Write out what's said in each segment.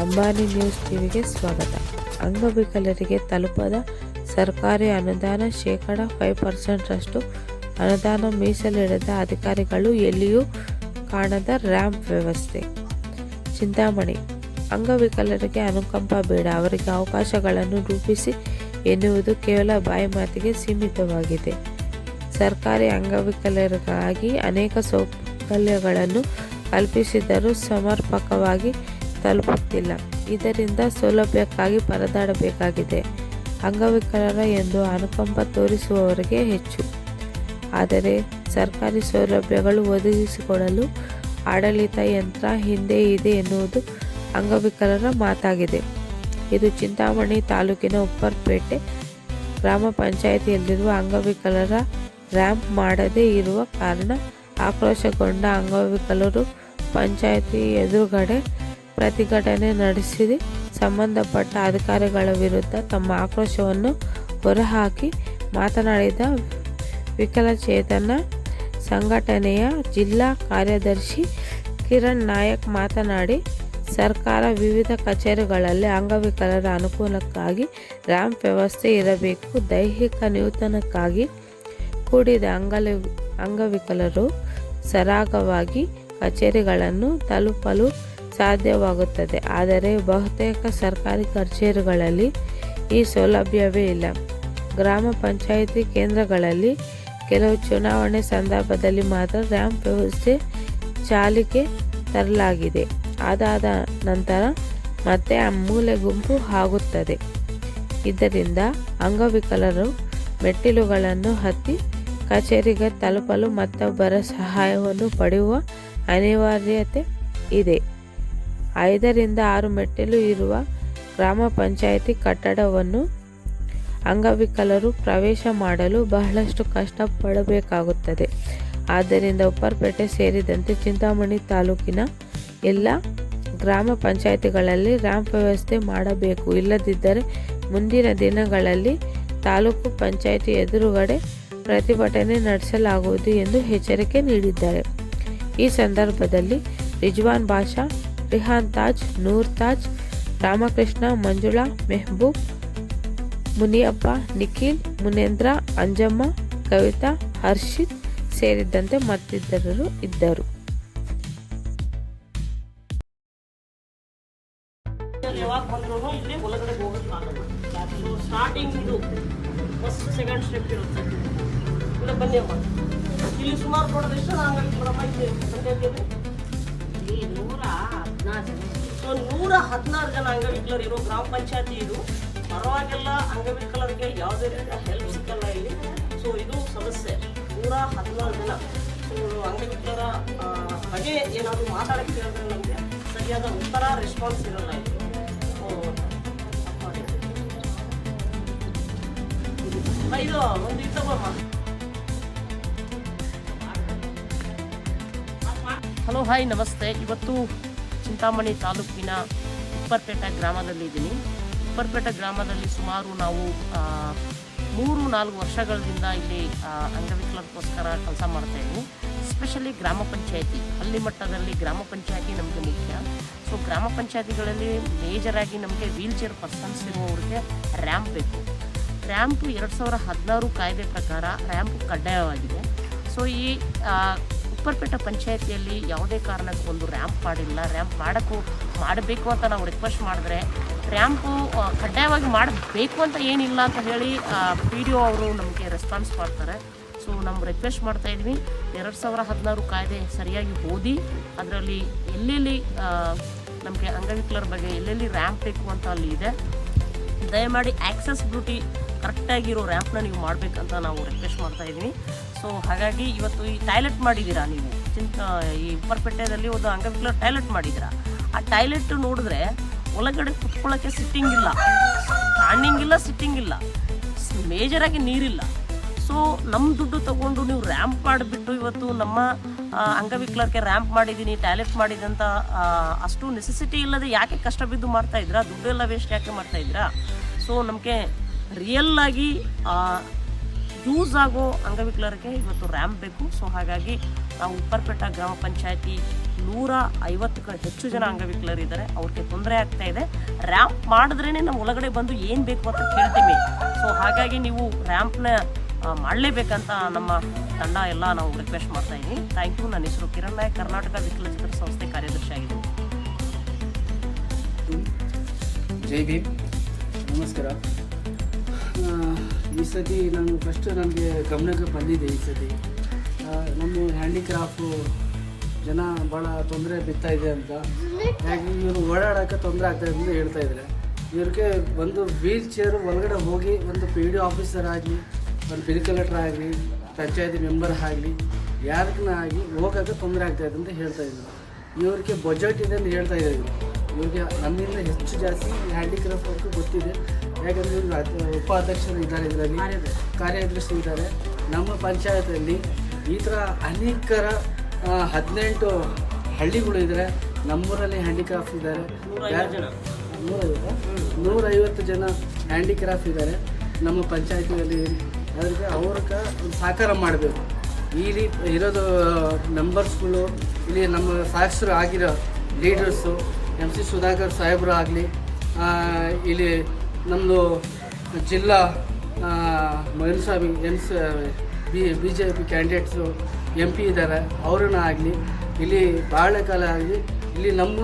Ambani news ಟಿವಿಗೆ ಸ್ವಾಗತ. ಅಂಗವಿಕಲರಿಗೆ ತಲುಪದ ಸರ್ಕಾರಿ ಅನುದಾನ ಶೇಕಡ ಫೈವ್ ಪರ್ಸೆಂಟ್ರಷ್ಟು ಅನುದಾನ ಮೀಸಲಿಡದ ಅಧಿಕಾರಿಗಳು ಎಲ್ಲಿಯೂ ಕಾಣದ ರ್ಯಾಂಪ್ ವ್ಯವಸ್ಥೆ. ಚಿಂತಾಮಣಿ, ಅಂಗವಿಕಲರಿಗೆ ಅನುಕಂಪ ಬೇಡ, ಅವರಿಗೆ ಅವಕಾಶಗಳನ್ನು ರೂಪಿಸಿ ಎನ್ನುವುದು ಕೇವಲ ಬಾಯಿ ಮಾತಿಗೆ ಸೀಮಿತವಾಗಿದೆ. ಸರ್ಕಾರಿ ಅಂಗವಿಕಲರಿಗಾಗಿ ಅನೇಕ ಸೌಕರ್ಯಗಳನ್ನು ಕಲ್ಪಿಸಿದರೂ ಸಮರ್ಪಕವಾಗಿ ತಲುಪುತ್ತಿಲ್ಲ. ಇದರಿಂದ ಸೌಲಭ್ಯಕ್ಕಾಗಿ ಪರದಾಡಬೇಕಾಗಿದೆ. ಅಂಗವಿಕಲರ ಎಂದು ಅನುಕಂಪ ತೋರಿಸುವವರಿಗೆ ಹೆಚ್ಚು. ಆದರೆ ಸರ್ಕಾರಿ ಸೌಲಭ್ಯಗಳು ಒದಗಿಸಿಕೊಡಲು ಆಡಳಿತ ಯಂತ್ರ ಹಿಂದೆ ಇದೆ ಎನ್ನುವುದು ಅಂಗವಿಕಲರ ಮಾತಾಗಿದೆ. ಇದು ಚಿಂತಾಮಣಿ ತಾಲೂಕಿನ ಉಪ್ಪರ್ಪೇಟೆ ಗ್ರಾಮ ಪಂಚಾಯಿತಿಯಲ್ಲಿರುವ ಅಂಗವಿಕಲರ ರ್ಯಾಂಪ್ ಮಾಡದೇ ಇರುವ ಕಾರಣ ಆಕ್ರೋಶಗೊಂಡ ಅಂಗವಿಕಲರು ಪಂಚಾಯಿತಿ ಎದುರುಗಡೆ ಪ್ರತಿಭಟನೆ ನಡೆಸಿ ಸಂಬಂಧಪಟ್ಟ ಅಧಿಕಾರಿಗಳ ವಿರುದ್ಧ ತಮ್ಮ ಆಕ್ರೋಶವನ್ನು ಹೊರಹಾಕಿ ಮಾತನಾಡಿದ ವಿಕಲಚೇತನ ಸಂಘಟನೆಯ ಜಿಲ್ಲಾ ಕಾರ್ಯದರ್ಶಿ ಕಿರಣ್ ನಾಯಕ್ ಮಾತನಾಡಿ, ಸರ್ಕಾರ ವಿವಿಧ ಕಚೇರಿಗಳಲ್ಲಿ ಅಂಗವಿಕಲರ ಅನುಕೂಲಕ್ಕಾಗಿ ರ್ಯಾಂಪ್ ವ್ಯವಸ್ಥೆ ಇರಬೇಕು. ದೈಹಿಕ ನೂತನಕ್ಕಾಗಿ ಕೂಡಿದ ಅಂಗಲಿ, ಅಂಗವಿಕಲರು ಸರಾಗವಾಗಿ ಕಚೇರಿಗಳನ್ನು ತಲುಪಲು ಸಾಧ್ಯವಾಗುತ್ತದೆ. ಆದರೆ ಬಹುತೇಕ ಸರ್ಕಾರಿ ಕಚೇರಿಗಳಲ್ಲಿ ಈ ಸೌಲಭ್ಯವೇ ಇಲ್ಲ. ಗ್ರಾಮ ಪಂಚಾಯಿತಿ ಕೇಂದ್ರಗಳಲ್ಲಿ ಕೆಲವು ಚುನಾವಣೆ ಸಂದರ್ಭದಲ್ಲಿ ಮಾತ್ರ ರ್ಯಾಂಪ್ ವ್ಯವಸ್ಥೆ ಚಾಲಿಕೆ ತರಲಾಗಿದೆ. ಅದಾದ ನಂತರ ಮತ್ತೆ ಮೂಲೆ ಗುಂಪು ಆಗುತ್ತದೆ. ಇದರಿಂದ ಅಂಗವಿಕಲರು ಮೆಟ್ಟಿಲುಗಳನ್ನು ಹತ್ತಿ ಕಚೇರಿಗೆ ತಲುಪಲು ಮತ್ತೊಬ್ಬರ ಸಹಾಯವನ್ನು ಪಡೆಯುವ ಅನಿವಾರ್ಯತೆ ಇದೆ. ಐದರಿಂದ ಆರು ಮೆಟ್ಟಿಲು ಇರುವ ಗ್ರಾಮ ಪಂಚಾಯಿತಿ ಕಟ್ಟಡವನ್ನು ಅಂಗವಿಕಲರು ಪ್ರವೇಶ ಮಾಡಲು ಬಹಳಷ್ಟು ಕಷ್ಟಪಡಬೇಕಾಗುತ್ತದೆ. ಆದ್ದರಿಂದ ಉಪ್ಪರ್ಪೇಟೆ ಸೇರಿದಂತೆ ಚಿಂತಾಮಣಿ ತಾಲೂಕಿನ ಎಲ್ಲ ಗ್ರಾಮ ಪಂಚಾಯಿತಿಗಳಲ್ಲಿ ರ್ಯಾಂಪ್ ವ್ಯವಸ್ಥೆ ಮಾಡಬೇಕು. ಇಲ್ಲದಿದ್ದರೆ ಮುಂದಿನ ದಿನಗಳಲ್ಲಿ ತಾಲೂಕು ಪಂಚಾಯಿತಿ ಎದುರುಗಡೆ ಪ್ರತಿಭಟನೆ ನಡೆಸಲಾಗುವುದು ಎಂದು ಎಚ್ಚರಿಕೆ ನೀಡಿದ್ದಾರೆ. ಈ ಸಂದರ್ಭದಲ್ಲಿ ರಿಜ್ವಾನ್ ಬಾಷಾ ರಿಹಾನ್ ತಾಜ್, ನೂರ್ ತಾಜ್, ರಾಮಕೃಷ್ಣ, ಮಂಜುಳಾ, ಮೆಹಬೂಬ್, ಮುನಿಯಪ್ಪ, ನಿಖಿಲ್, ಮುನೇಂದ್ರ, ಅಂಜಮ್ಮ, ಕವಿತಾ, ಹರ್ಷಿತ್ ಸೇರಿದಂತೆ ಮತ್ತಿತರರು ಇದ್ದರು. ಇಲ್ಲಿ ಸುಮಾರು ಕೊಡೋದು ಎಷ್ಟು ನಾನು ಬರಮ್ಮ, ಇಲ್ಲಿ ಸಂಖ್ಯೆ ಸೊ ನೂರ ಹದಿನಾರು ಜನ ಅಂಗವಿಕಲರು ಇರೋ ಗ್ರಾಮ ಪಂಚಾಯತಿ ಇದು. ಪರವಾಗಿಲ್ಲ, ಅಂಗವಿಕಲರಿಗೆ ಯಾವುದೇ ರೀತಿಯ ಹೆಲ್ಪ್ ಸಿಕ್ಕಲ್ಲ ಇಲ್ಲಿ. ಸೊ ಇದು ಸಮಸ್ಯೆ. ನೂರ ಹದಿನಾರು ಜನ. ಸೊ ಅಂಗವಿಕಲರ ಹಾಗೆ ಏನಾದರೂ ಮಾತಾಡಕ್ಕೆ ಹೇಳಿದ್ರೆ ನಮಗೆ ಸರಿಯಾದ ಉತ್ತರ ರೆಸ್ಪಾನ್ಸ್ ಇರಲ್ಲ. ಇದು ಒಂದು ಇದು ತಗೊಮ್ಮ ಹಲೋ ಹಾಯ್ ನಮಸ್ತೆ. ಇವತ್ತು ಚಿಂತಾಮಣಿ ತಾಲೂಕಿನ ಉಪ್ಪರ್ಪೇಟೆ ಗ್ರಾಮದಲ್ಲಿದ್ದೀನಿ ಉಪ್ಪರ್ಪೇಟೆ ಗ್ರಾಮದಲ್ಲಿ ಸುಮಾರು ನಾವು ಮೂರು ನಾಲ್ಕು ವರ್ಷಗಳಿಂದ ಇಲ್ಲಿ ಅಂಗವಿಕಲರಿಗೋಸ್ಕರ ಕೆಲಸ ಮಾಡ್ತಾ ಎಸ್ಪೆಷಲಿ ಸ್ಪೆಷಲಿ ಗ್ರಾಮ ಪಂಚಾಯತಿ, ಹಳ್ಳಿ ಮಟ್ಟದಲ್ಲಿ ಗ್ರಾಮ ಪಂಚಾಯತಿ ನಮಗೆ ಮುಖ್ಯ. ಸೊ ಗ್ರಾಮ ಪಂಚಾಯತಿಗಳಲ್ಲಿ ಮೇಜರಾಗಿ ನಮಗೆ ವೀಲ್ ಚೇರ್ ಪರ್ಸನ್ಸ್ ಇರುವವರಿಗೆ ರ್ಯಾಂಪ್ ಬೇಕು. ರ್ಯಾಂಪ್ ಎರಡು ಸಾವಿರ ಹದಿನಾರು ಕಾಯ್ದೆ ಪ್ರಕಾರ ರ್ಯಾಂಪ್ ಕಡ್ಡಾಯವಾಗಿದೆ. ಸೊ ಈ ಆ, ಉಪ್ಪರ್ಪೇಟೆ ಪಂಚಾಯತಿಯಲ್ಲಿ ಯಾವುದೇ ಕಾರಣಕ್ಕೂ ಒಂದು ರ್ಯಾಂಪ್ ಮಾಡಿಲ್ಲ. ರ್ಯಾಂಪ್ ಮಾಡೋಕ್ಕೂ ಮಾಡಬೇಕು ಅಂತ ನಾವು ರಿಕ್ವೆಸ್ಟ್ ಮಾಡಿದ್ರೆ ರ್ಯಾಂಪು ಕಡ್ಡಾಯವಾಗಿ ಮಾಡಬೇಕು ಅಂತ ಏನಿಲ್ಲ ಅಂತ ಹೇಳಿ ಪಿ ಡಿ ಒ ಅವರು ನಮಗೆ ರೆಸ್ಪಾನ್ಸ್ ಮಾಡ್ತಾರೆ. ಸೊ ನಮ್ಮ ರಿಕ್ವೆಸ್ಟ್ ಮಾಡ್ತಾ ಇದ್ವಿ. ಎರಡು ಸಾವಿರ ಹದಿನಾರು ಕಾಯ್ದೆ ಸರಿಯಾಗಿ ಓದಿ ಅದರಲ್ಲಿ ಎಲ್ಲೆಲ್ಲಿ ನಮಗೆ ಅಂಗವಿಕಲರ ಬಗ್ಗೆ ಎಲ್ಲೆಲ್ಲಿ ರ್ಯಾಂಪ್ ಬೇಕು ಅಂತ ಅಲ್ಲಿ ಇದೆ. ದಯಮಾಡಿ ಆಕ್ಸೆಸಿಬಿಲಿಟಿ ಕರೆಕ್ಟಾಗಿರೋ ರ್ಯಾಂಪ್ನ ನೀವು ಮಾಡಬೇಕಂತ ನಾವು ರಿಕ್ವೆಸ್ಟ್ ಮಾಡ್ತಾ ಇದ್ವಿ. ಸೊ ಹಾಗಾಗಿ ಇವತ್ತು ಈ ಟಾಯ್ಲೆಟ್ ಮಾಡಿದ್ದೀರಾ ನೀವು? ಚಿಂತ, ಈ ಉಪ್ಪರ್ಪೇಟೆಯಲ್ಲಿ ಒಂದು ಅಂಗವಿಕಲ ಟಾಯ್ಲೆಟ್ ಮಾಡಿದ್ದೀರಾ? ಆ ಟಾಯ್ಲೆಟ್ ನೋಡಿದ್ರೆ ಒಳಗಡೆ ಕುತ್ಕೊಳ್ಳೋಕ್ಕೆ ಸಿಟ್ಟಿಂಗ್ ಇಲ್ಲ. ಸ್ಟ್ಯಾಂಡಿಂಗ್ ಇಲ್ಲ ಸಿಟ್ಟಿಂಗ್ ಇಲ್ಲ. ಮೇಜರಾಗಿ ನೀರಿಲ್ಲ. ಸೊ ನಮ್ಮ ದುಡ್ಡು ತಗೊಂಡು ನೀವು ರ್ಯಾಂಪ್ ಮಾಡಿಬಿಟ್ಟು ಇವತ್ತು ನಮ್ಮ ಅಂಗವಿಕಲಕ್ಕೆ ಅಂಗವಿಕಲರಿಗೆ ರ್ಯಾಂಪ್ ಮಾಡಿದ್ದೀನಿ, ಟಾಯ್ಲೆಟ್ ಮಾಡಿದಂಥ ಅಷ್ಟು ನೆಸೆಸಿಟಿ ಇಲ್ಲದೆ ಯಾಕೆ ಕಷ್ಟ ಬಿದ್ದು ಮಾಡ್ತಾಯಿದ್ರಾ ದುಡ್ಡೆಲ್ಲ ವೇಸ್ಟ್ ಯಾಕೆ ಮಾಡ್ತಾ ಇದ್ದೀರಾ? ಸೊ ನಮಗೆ ರಿಯಲ್ ಆಗಿ ಯೂಸ್ ಆಗೋ ಅಂಗವಿಕಲರಿಗೆ ಇವತ್ತು ರ್ಯಾಂಪ್ ಬೇಕು. ಸೊ ಹಾಗಾಗಿ ನಾವು ಉಪ್ಪರ್ಪೇಟ ಗ್ರಾಮ ಪಂಚಾಯತಿ ನೂರ ಐವತ್ತಕ್ಕೂ ಹೆಚ್ಚು ಜನ ಅಂಗವಿಕಲರಿದ್ದಾರೆ ಅವ್ರಿಗೆ ತೊಂದರೆ ಆಗ್ತಾ ಇದೆ. ರ್ಯಾಂಪ್ ಮಾಡಿದ್ರೇ ನಮ್ಮ ಒಳಗಡೆ ಬಂದು ಏನು ಬೇಕು ಅಂತ ಕೇಳ್ತೀವಿ. ಸೊ ಹಾಗಾಗಿ ನೀವು ರ್ಯಾಂಪ್ನ ಮಾಡಲೇಬೇಕಂತ ನಮ್ಮ ತಂಡ ಎಲ್ಲ ನಾವು ರಿಕ್ವೆಸ್ಟ್ ಮಾಡ್ತಾ ಇದ್ದೀನಿ ಥ್ಯಾಂಕ್ ಯು ನನ್ನ ಹೆಸರು ಕಿರಣ್ ನಾಯಕ್, ಕರ್ನಾಟಕ ವಿಕಲಚೇತರ ಸಂಸ್ಥೆ ಕಾರ್ಯದರ್ಶಿ ಆಗಿದ್ದೀನಿ. ಜೈ ಭೀಮ್. ನಮಸ್ಕಾರ. ಈ ಸತಿ ನಾನು ಫಸ್ಟ್ ನನಗೆ ಗಮನಕ್ಕೆ ಬಂದಿದೆ ಈ ಸತಿ. ನಮ್ಮ ಹ್ಯಾಂಡಿಕ್ರಾಫ್ಟು ಜನ ಭಾಳ ತೊಂದರೆ ಬಿತ್ತಾ ಇದೆ ಅಂತ. ಹಾಗೆ ಇವರು ಓಡಾಡೋಕ್ಕೆ ತೊಂದರೆ ಆಗ್ತಾ ಅಂತ ಹೇಳ್ತಾ ಇದ್ದಾರೆ. ಇವ್ರಿಗೆ ಒಂದು ವೀಲ್ ಚೇರ್ ಒಳಗಡೆ ಹೋಗಿ ಒಂದು ಪಿ ಡಿ ಆಫೀಸರ್ ಆಗಲಿ, ಒಂದು ಬಿಲ್ ಕಲೆಕ್ಟರ್ ಆಗಲಿ, ಪಂಚಾಯತಿ ಮೆಂಬರ್ ಆಗಲಿ, ಯಾರಿಗನ ಆಗಿ ಹೋಗೋಕ್ಕೆ ತೊಂದರೆ ಆಗ್ತಾ ಅಂತ ಹೇಳ್ತಾ ಇದ್ರು ಇವ್ರಿಗೆ ಬಜೆಟ್ ಇದೆ ಅಂತ ಹೇಳ್ತಾ ಇದ್ದಾರೆ ಇವ್ರು. ಇವ್ರಿಗೆ ನಮ್ಮಿಂದ ಹೆಚ್ಚು ಜಾಸ್ತಿ ಹ್ಯಾಂಡಿಕ್ರಾಫ್ಟ್ ವರ್ಕ್ ಗೊತ್ತಿದೆ. ಯಾಕಂದರೆ ಇವ್ರು ಉಪಾಧ್ಯಕ್ಷರು ಇದ್ದಾರೆ ಇದರಲ್ಲಿ. ಕಾರ್ಯದರ್ಶಿ. ಇದ್ದಾರೆ. ನಮ್ಮ ಪಂಚಾಯತಲ್ಲಿ ಈ ಥರ ಅನೇಕರ ಹದಿನೆಂಟು ಹಳ್ಳಿಗಳು ಇದ್ದಾರೆ ನಮ್ಮೂರಲ್ಲಿ ಹ್ಯಾಂಡಿಕ್ರಾಫ್ಟ್ ಇದ್ದಾರೆ. ನೂರೈವತ್ತು ನೂರೈವತ್ತು? ಜನ ಹ್ಯಾಂಡಿಕ್ರಾಫ್ಟ್ ಇದ್ದಾರೆ ನಮ್ಮ ಪಂಚಾಯತಿನಲ್ಲಿ. ಅದಕ್ಕೆ ಅವ್ರಿಗೆ ಒಂದು ಸಹಕಾರ ಮಾಡಬೇಕು. ಇಲ್ಲಿ ಇರೋದು ಮೆಂಬರ್ಸ್ಗಳು ಇಲ್ಲಿ ನಮ್ಮ ಸಾಕ್ಷರು ಆಗಿರೋ ಲೀಡರ್ಸು ಎಂ ಸಿ ಸುಧಾಕರ್ ಸಾಹೇಬರು ಆಗಲಿ ಇಲ್ಲಿ ನಮ್ಮದು ಜಿಲ್ಲಾ ಮೈನಸ್ವಾಮಿ ಎನ್ಸ್ B B J P candidates M P ಇದ್ದಾರೆ ಅವ್ರನ್ನ ಆಗಲಿ, ಇಲ್ಲಿ ಬಾಳೆ ಕಾಲ ಆಗಲಿ, ಇಲ್ಲಿ ನಮ್ಮ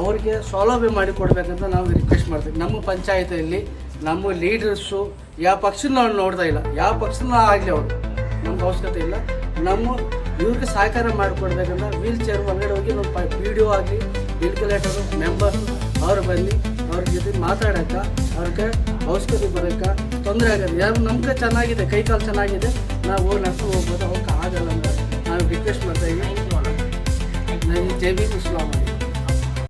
ಅವ್ರಿಗೆ ಸೌಲಭ್ಯ ಮಾಡಿಕೊಡ್ಬೇಕಂತ ನಾವು ರಿಕ್ವೆಸ್ಟ್ ಮಾಡ್ತೀವಿ. ನಮ್ಮ ಪಂಚಾಯತಿಯಲ್ಲಿ ನಮ್ಮ ಲೀಡರ್ಸು ಯಾವ ಪಕ್ಷನ ನಾವು ನೋಡ್ತಾ ಇಲ್ಲ. ಯಾವ ಪಕ್ಷನ ಆಗಲಿ ಅವರು. ನಮ್ಗೆ ಅವಶ್ಯಕತೆ ಇಲ್ಲ. ನಮ್ಮ ಇವ್ರಿಗೆ ಸಹಕಾರ ಮಾಡಿಕೊಡ್ಬೇಕಂದ್ರೆ ವೀಲ್ ಚೇರ್ ಹೊರಗಡೆ ಹೋಗಿ, ನಮ್ಮ ಪಿ ಡಿ ಒ ಆಗಲಿ ಬಿಲ್ ಕಲೆಕ್ಟರು ಮೆಂಬರ್ಸ್ ಅವ್ರು ಬಂದು ಅವ್ರ ಜೊತೆ ಮಾತಾಡೋಕೆ ಅವ್ರಿಗೆ ಔಷಧಿ ಬರೋಕೆ ತೊಂದರೆ ಆಗೋದು ಯಾರು ನಮ್ಗೆ ಚೆನ್ನಾಗಿದೆ ಕೈ ಕಾಲು ಚೆನ್ನಾಗಿದೆ ನಾವು ನಡ್ಕೊಂಡು ಹೋಗ್ಬೋದು. ಅವಕ್ಕೆ ಆಗಲ್ಲ ಅಂತ ನಾವು ರಿಕ್ವೆಸ್ಟ್ ಮಾಡ್ತಾ ಇದ್ದೀವಿ ನಾನು ಜೈ ಬಿ